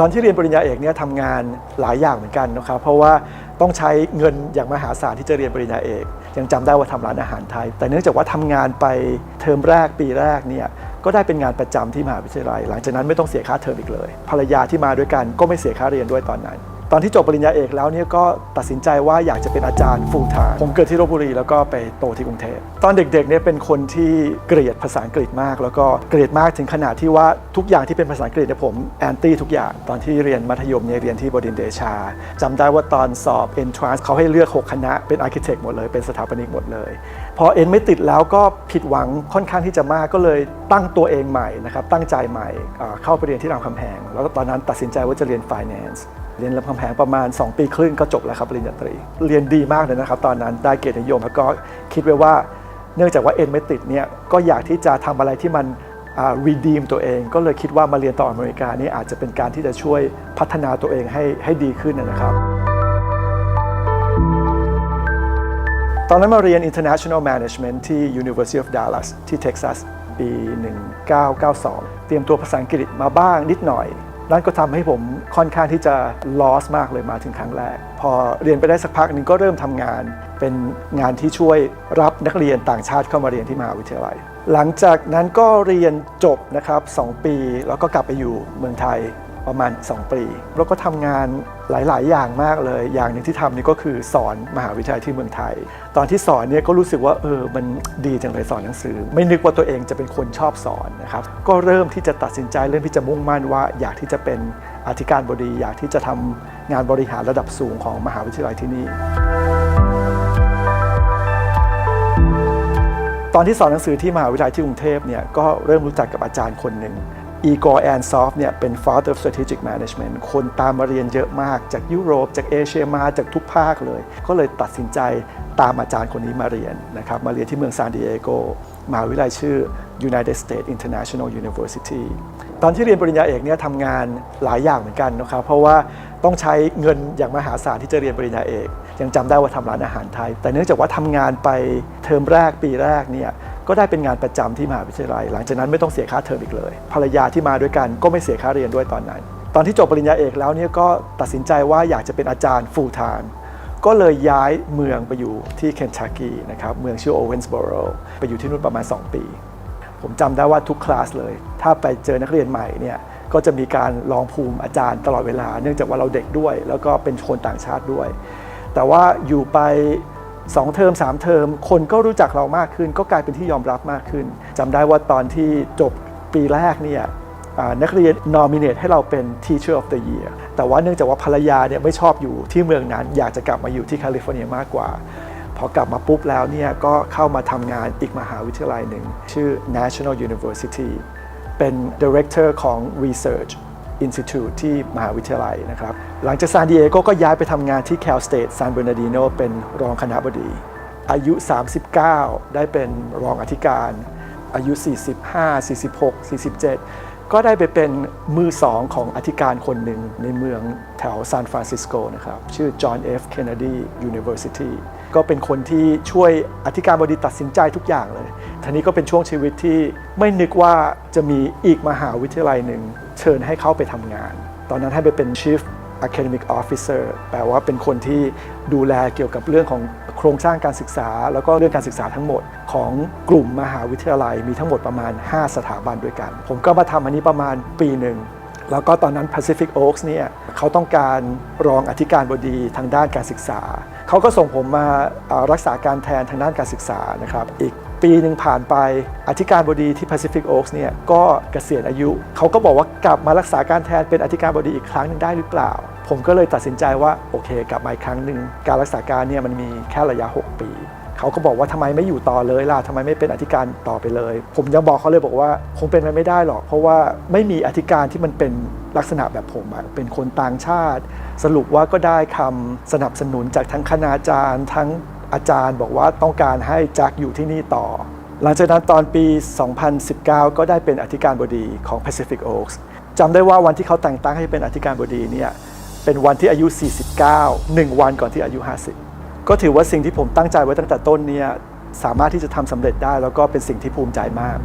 ตอนที่เรียนปริญญาเอกเนี่ยทำงานหลายอย่างเหมือนกันนะครับเพราะว่าต้องใช้เงินอย่างมหาศาลที่จะเรียนปริญญาเอก ยังจำได้ว่าทำร้านอาหารไทย แต่เนื่องจากว่าทำงานไปเทอมแรกปีแรกเนี่ยก็ได้เป็นงานประจำที่มหาวิทยาลัย หลังจากนั้นไม่ต้องเสียค่าเทอมอีกเลย ภรรยาที่มาด้วยกันก็ไม่เสียค่าเรียนด้วยตอนนั้น ตอนที่จบปริญญาเอกแล้วเนี่ยก็ตัดสินใจว่าอยากจะเป็นอาจารย์ full time ผมเกิดที่ลบบุรีแล้วก็ไปโตที่กรุงเทพตอนเด็กๆเนี่ยเป็นคนที่เกลียดภาษาอังกฤษมาก แล้วก็เกลียดมากถึงขนาดที่ว่าทุกอย่างที่เป็นภาษาอังกฤษเนี่ยผมแอนตี้ทุกอย่างตอนที่เรียนมัธยมเนี่ยเรียนที่บดินทรเดชาจำได้ว่าตอนสอบ entrance เขาให้เลือก 6 คณะเป็น architect หมดเลยเป็นสถาปนิกหมดเลย พอเอ็นไม่ติดแล้วก็ผิดหวังค่อนข้างที่จะมากก็เลยตั้งตัวเองใหม่นะครับตั้งใจใหม่เข้าไปเรียนที่รามคำแหงแล้วก็ตอนนั้นตัดสินใจว่าจะเรียน finance เรียนรามคำแหงประมาณ 2 ปีครึ่งก็จบแล้วครับปริญญาตรี เรียนดีมากเลยนะครับตอนนั้นได้เกียรตินิยมแล้วก็คิดไว้ว่า เนื่องจากว่าเอ็นไม่ติดเนี่ยก็อยากที่จะทำอะไรที่มันอ่า redeem ตัวเอง ก็เลยคิดว่ามาเรียนต่ออเมริกานี่อาจจะเป็นการที่จะช่วยพัฒนาตัวเองให้ให้ดีขึ้นนะครับ ตอนนั้นมาเรียน International Management ที่ University of Dallas ที่ Texas ปี 1992 เตรียมตัวภาษาอังกฤษมาบ้างนิดหน่อย นั่นก็ทำให้ผมค่อนข้างที่จะลอสมากเลยมาถึงครั้งแรก พอเรียนไปได้สักพักหนึ่งก็เริ่มทำงาน เป็นงานที่ช่วยรับนักเรียนต่างชาติเข้ามาเรียนที่มหาวิทยาลัย หลังจากนั้นก็เรียนจบนะครับ 2 ปี แล้วก็กลับไปอยู่เมืองไทย ประมาณ 2 ปีแล้วก็ทำงานหลาย ๆ อย่างมากเลย อย่างหนึ่งที่ทำนี่ก็คือสอนมหาวิทยาลัยที่เมืองไทย ตอนที่สอนเนี่ยก็รู้สึกว่าเออมันดีจังเลยสอนหนังสือ ไม่นึกว่าตัวเองจะเป็นคนชอบสอนนะครับก็เริ่มที่จะตัดสินใจเริ่มที่จะมุ่งมั่นว่า อยากที่จะเป็นอธิการบดี อยากที่จะทำงานบริหารระดับสูงของมหาวิทยาลัยที่นี่ตอนที่สอนหนังสือที่มหาวิทยาลัยที่กรุงเทพเนี่ยก็เริ่มรู้จักกับอาจารย์คนหนึ่ง อีกอร์แอนซอฟเนี่ยเป็น father of strategic management คนตามมาเรียนเยอะมากจากยุโรป จากเอเชียมาจากทุกภาคเลย ก็เลยตัดสินใจตามอาจารย์คนนี้มาเรียนนะครับมาเรียนที่เมืองซานดิเอโกมหาวิทยาลัยชื่อ United States International University ตอนที่เรียนปริญญาเอกเนี่ยทำงานหลายอย่างเหมือนกันนะครับเพราะว่าต้องใช้เงินอย่างมหาศาลที่จะเรียนปริญญาเอก ยังจำได้ว่าทำร้านอาหารไทย แต่เนื่องจากว่าทำงานไปเทอมแรกปีแรกเนี่ย ก็ได้เป็นงานประจำที่มหาวิทยาลัย หลังจากนั้นไม่ต้องเสียค่าเทอมอีกเลย ภรรยาที่มาด้วยกันก็ไม่เสียค่าเรียนด้วยตอนนั้น ตอนที่จบปริญญาเอกแล้วเนี่ยก็ตัดสินใจว่าอยากจะเป็นอาจารย์ full time ก็เลยย้ายเมืองไปอยู่ที่เคนทักกีนะครับเมืองชื่อโอเวนส์บอโรไปอยู่ที่นู่นประมาณ 2 ปี ผมจำได้ว่าทุกคลาสเลย ถ้าไปเจอนักเรียนใหม่เนี่ยก็จะมีการลองภูมิอาจารย์ตลอดเวลา เนื่องจากว่าเราเด็กด้วย แล้วก็เป็นคนต่างชาติด้วย แต่ว่าอยู่ไป 2 เทอม 3 เทอม คนก็รู้จักเรามากขึ้น ก็กลายเป็นที่ยอมรับมากขึ้นจำได้ว่าตอนที่จบปีแรกเนี่ยนักเรียน nominate ให้เราเป็น Teacher of the Year แต่ว่าเนื่องจากว่าภรรยาเนี่ยไม่ชอบอยู่ที่เมืองนั้น อยากจะกลับมาอยู่ที่แคลิฟอร์เนียมากกว่า พอกลับมาปุ๊บแล้วเนี่ยก็เข้ามาทำงานอีกมหาวิทยาลัยหนึ่ง ชื่อ National University เป็น Director ของ Research Institute ที่มหาวิทยาลัยนะครับ หลังจากซานดิเอโกก็ย้ายไปทำงานที่ Cal State San Bernardino เป็นรองคณะบดี อายุ 39 ได้เป็นรองอธิการ อายุ 45 46 47 ก็ได้ไปเป็นมือสองของอธิการคนหนึ่งในเมืองแถวซานฟรานซิสโกนะครับ ชื่อ John F. Kennedy University ก็เป็นคนที่ช่วยอธิการบดีตัดสินใจทุกอย่างเลย ทีนี้ก็เป็นช่วงชีวิตที่ไม่นึกว่าจะมีอีกมหาวิทยาลัยหนึ่ง เชิญให้เข้าไปทำงาน ตอนนั้นให้ไปเป็น Chief Academic Officer แปลว่าเป็นคนที่ดูแลเกี่ยวกับเรื่องของโครงสร้างการศึกษา แล้วก็เรื่องการศึกษาทั้งหมดของกลุ่มมหาวิทยาลัยมีทั้งหมดประมาณ 5 สถาบันด้วยกัน ผมก็มาทำอันนี้ประมาณปีหนึ่งแล้วก็ตอนนั้น Pacific Oaks เนี่ยเขาต้องการรองอธิการบดีทางด้านการศึกษา เขาก็ส่งผมมารักษาการแทนทางด้านการศึกษานะครับอีก ปีหนึ่งผ่านไป อธิการบดีที่ Pacific Oaks เนี่ยก็เกษียณอายุ เขาก็บอกว่ากลับมารักษาการแทนเป็นอธิการบดีอีกครั้งหนึ่งได้หรือเปล่า ผมก็เลยตัดสินใจว่าโอเค กลับมาอีกครั้งหนึ่งการรักษาการเนี่ยมันมีแค่ระยะ 6 ปีเขาก็บอกว่าทำไมไม่อยู่ต่อเลยล่ะทำไมไม่เป็นอธิการต่อไปเลย ผมยังบอกเขาเลยบอกว่าคงเป็นไปไม่ได้หรอก เพราะว่าไม่มีอธิการที่มันเป็นลักษณะแบบผมอะเป็นคนต่างชาติ สรุปว่าก็ได้คำสนับสนุนจากทั้งคณาจารย์ ทั้ง อาจารย์บอกว่าต้องการให้แจ็คอยู่ที่นี่ต่อ หลังจากนั้นตอนปี 2019 ก็ได้เป็นอธิการบดีของ Pacific Oaks จำได้ว่าวันที่เขาแต่งตั้งให้เป็นอธิการบดีเนี่ยเป็นวันที่อายุ 49 1 วันก่อนที่อายุ 50 ก็ถือว่าสิ่งที่ผมตั้งใจไว้ตั้งแต่ต้นเนี่ยสามารถที่จะทำสำเร็จได้แล้วก็เป็นสิ่งที่ภูมิใจมาก